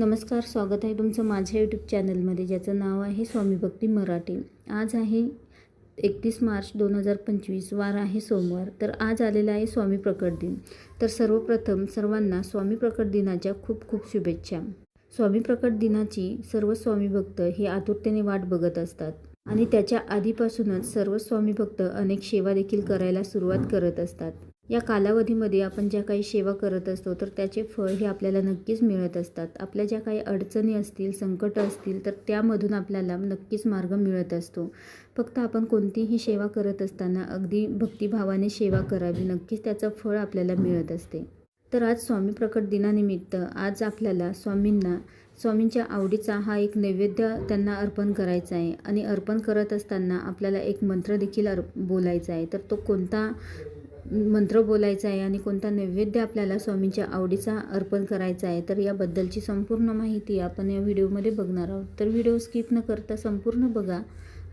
नमस्कार स्वागत आहे तुमचं माझ्या यूट्यूब चॅनलमध्ये ज्याचं नाव आहे स्वामी भक्ती मराठी. आज आहे एकतीस मार्च दोन हजार पंचवीस वार आहे सोमवार. तर आज आलेला आहे स्वामी प्रकट दिन. तर सर्वप्रथम सर्वांना स्वामी प्रकट दिनाच्या खूप खूप शुभेच्छा. स्वामी प्रकट दिनाची सर्व स्वामी भक्त हे आतुरतेने वाट बघत असतात आणि त्याच्या आधीपासूनच सर्व स्वामी भक्त अनेक सेवा देखील करायला सुरुवात करत असतात. या कालावधीमध्ये आपण ज्या काही सेवा करत असतो तर त्याचे फळ हे आपल्याला नक्कीच मिळत असतात. आपल्या ज्या काही अडचणी असतील संकट असतील तर त्यामधून आपल्याला नक्कीच मार्ग मिळत असतो. फक्त आपण कोणतीही सेवा करत असताना अगदी भक्तिभावाने सेवा करावी नक्कीच त्याचं फळ आपल्याला मिळत असते. तर आज स्वामी प्रकट दिनानिमित्त आज आपल्याला स्वामींना स्वामींच्या आवडीचा हा एक नैवेद्य त्यांना अर्पण करायचा आहे. आणि अर्पण करत असताना आपल्याला एक मंत्र देखील अर बोलायचा आहे. तर तो कोणता मंत्र बोलायचा आहे आणि कोणता नैवेद्य आपल्याला स्वामींच्या आवडीचा अर्पण करायचा आहे तर याबद्दलची संपूर्ण माहिती आपण या व्हिडिओमध्ये बघणार आहोत. तर व्हिडिओ स्किप न करता संपूर्ण बघा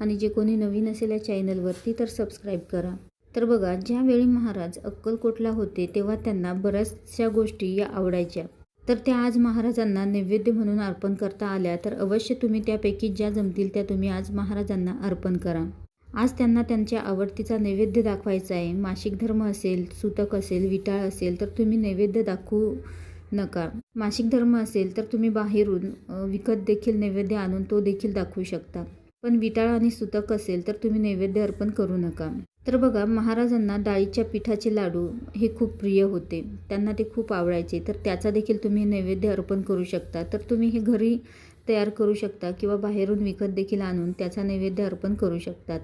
आणि जे कोणी नवीन असेल या चॅनलवरती तर सबस्क्राईब करा. तर बघा ज्यावेळी महाराज अक्कलकोटला होते तेव्हा त्यांना बऱ्याचशा गोष्टी या आवडायच्या. तर त्या आज महाराजांना नैवेद्य म्हणून अर्पण करता आल्या तर अवश्य तुम्ही त्यापैकी ज्या जमतील त्या तुम्ही आज महाराजांना अर्पण करा. आज त्यांना त्यांच्या आवडतीचा नैवेद्य दाखवायचा आहे. मासिक धर्म असेल सुतक असेल विटाळ असेल तर तुम्ही नैवेद्य दाखवू नका. मासिक धर्म असेल तर तुम्ही बाहेरून विकत देखील नैवेद्य आणून तो देखील दाखवू शकता. पण विटाळ आणि सुतक असेल तर तुम्ही नैवेद्य अर्पण करू नका. तर बघा महाराजांना डाळीच्या पिठाचे लाडू हे खूप प्रिय होते. त्यांना ते खूप आवडायचे. तर त्याचा देखील तुम्ही नैवेद्य अर्पण करू शकता. तर तुम्ही हे घरी तयार करू शकता किंवा बाहेरून विकत देखील आणून त्याचा नैवेद्य अर्पण करू शकतात.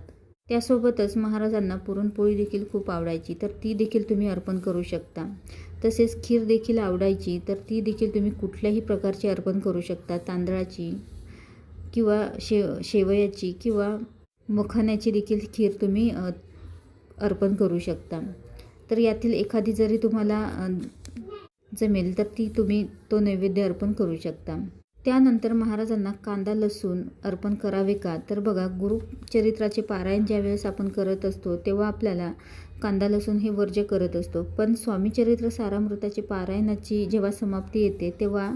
त्यासोबतच महाराजांना पुरणपोळी देखील खूप आवडायची तर ती देखील तुम्ही अर्पण करू शकता. तसेच खीर देखील आवडायची तर ती देखील तुम्ही कुठल्याही प्रकारची अर्पण करू शकता. तांदळाची किंवा शे शेवयाची किंवा मखाण्याची देखील खीर तुम्ही अर्पण करू शकता. तर यातील एखादी जरी तुम्हाला जमेल तर ती तुम्ही तो नैवेद्य अर्पण करू शकता. त्यानंतर महाराजांना कांदा लसूण अर्पण करावे का? तर बघा गुरुचरित्राचे पारायण ज्यावेळेस आपण करत असतो तेव्हा आपल्याला कांदा लसूण हे वर्ज्य करत असतो. पण स्वामीचरित्र सारामृताचे पारायणाची जेव्हा समाप्ती येते तेव्हा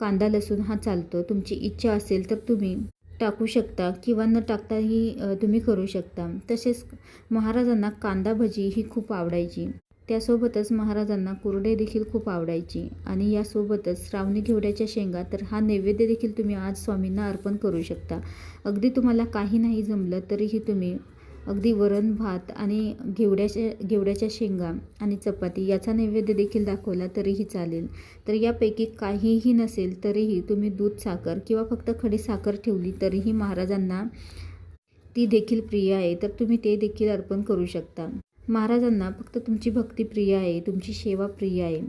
कांदा लसूण हा चालतो. तुमची इच्छा असेल तर तुम्ही टाकू शकता किंवा न टाकताही तुम्ही करू शकता. तसेच महाराजांना कांदा भजी ही खूप आवडायची. त्यासोबतच महाराजांना कुरडे देखील खूप आवडायची. आणि यासोबतच श्रावणी घेवड्याच्या शेंगा तर हा नैवेद्य देखील तुम्ही आज स्वामींना अर्पण करू शकता. अगदी तुम्हाला काही नाही जमलं तरीही तुम्ही अगदी वरण भात आणि घेवड्याच्या घेवड्याच्या शेंगा आणि चपाती याचा नैवेद्य देखील दाखवला तरीही चालेल. तर यापैकी काहीही नसेल तरीही तुम्ही दूध साखर किंवा फक्त खडी साखर ठेवली तरीही महाराजांना ती देखील प्रिय आहे. तर तुम्ही ते देखील अर्पण करू शकता. महाराजांना फक्त तुमची भक्ती प्रिय आहे तुमची सेवा प्रिय आहे.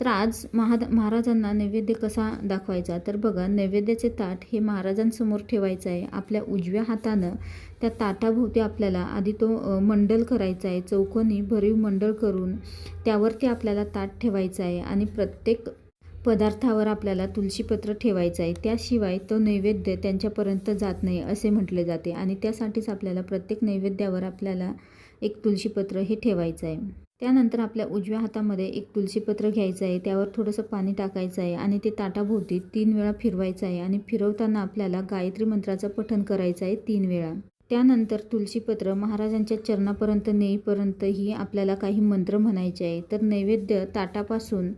तर आज महा महाराजांना नैवेद्य कसा दाखवायचा? तर बघा नैवेद्याचे ताट हे महाराजांसमोर ठेवायचं आहे. आपल्या उजव्या हातानं त्या ताटाभोवती आपल्याला आधी तो मंडल करायचा आहे. चौकोनी भरीव मंडळ करून त्यावरती आपल्याला ताट ठेवायचं आहे आणि प्रत्येक पदार्थावर आपल्याला तुलसीपत्र ठेवायचं आहे. त्याशिवाय तो नैवेद्य त्यांच्यापर्यंत जात नाही असे म्हटले जाते आणि त्यासाठीच आपल्याला प्रत्येक नैवेद्यावर आपल्याला एक तुळशीपत्र हे ठेवायचं आहे. त्यानंतर आपल्या उजव्या हातामध्ये एक तुळशीपत्र घ्यायचं आहे. त्यावर थोडंसं पाणी टाकायचं आहे आणि ते ताटाभोवती तीन वेळा फिरवायचं आहे आणि फिरवताना आपल्याला गायत्री मंत्राचं पठण करायचं आहे तीन वेळा. त्यानंतर तुळशीपत्र महाराजांच्या चरणापर्यंत नेईपर्यंतही आपल्याला काही मंत्र म्हणायचे आहे. तर नैवेद्य ताटापासून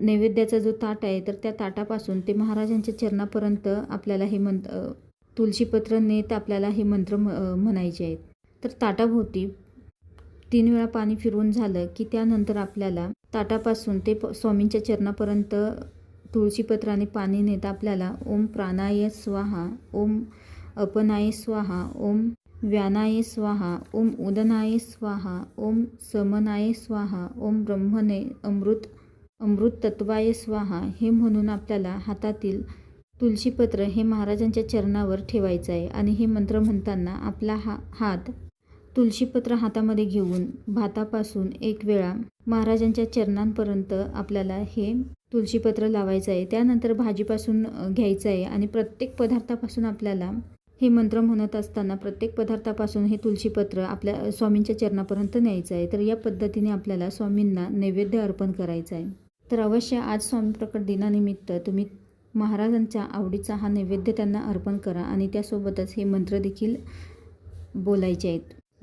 नैवेद्याचा जो ताट आहे तर त्या ताटापासून ते महाराजांच्या चरणापर्यंत आपल्याला हे मंत्र तुळशीपत्र नेत आपल्याला हे मंत्र म्हणायचे आहेत. तर ताटाभोवती तीन वेळा पाणी फिरवून झालं की त्यानंतर आपल्याला ताटापासून ते प स्वामींच्या चरणापर्यंत तुळशीपत्राने पाणी नेता आपल्याला ओम प्राणाय स्वाहा ओम अपनाय स्वाहा ओम व्यानाय स्वाहा ओम उदनाय स्वाहा ओम समनाय स्वाहा ओम ब्रह्मने अमृत अमृत तत्वाय स्वाहा हे म्हणून आपल्याला हातातील तुळशीपत्र हे महाराजांच्या चरणावर ठेवायचं आहे. आणि हे मंत्र म्हणताना आपला हा हात तुळशीपत्र हातामध्ये घेऊन भातापासून एक वेळा महाराजांच्या चरणांपर्यंत आपल्याला हे तुळशीपत्र लावायचं आहे. त्यानंतर भाजीपासून घ्यायचं आहे आणि प्रत्येक पदार्थापासून आपल्याला हे मंत्र म्हणत असताना प्रत्येक पदार्थापासून हे तुळशीपत्र आपल्या स्वामींच्या चरणापर्यंत न्यायचं आहे. तर या पद्धतीने आपल्याला स्वामींना नैवेद्य अर्पण करायचं आहे. तर अवश्य आज स्वामी प्रकट दिनानिमित्त तुम्ही महाराजांच्या आवडीचा हा नैवेद्य त्यांना अर्पण करा आणि त्यासोबतच हे मंत्र देखील बोलायचे आहेत.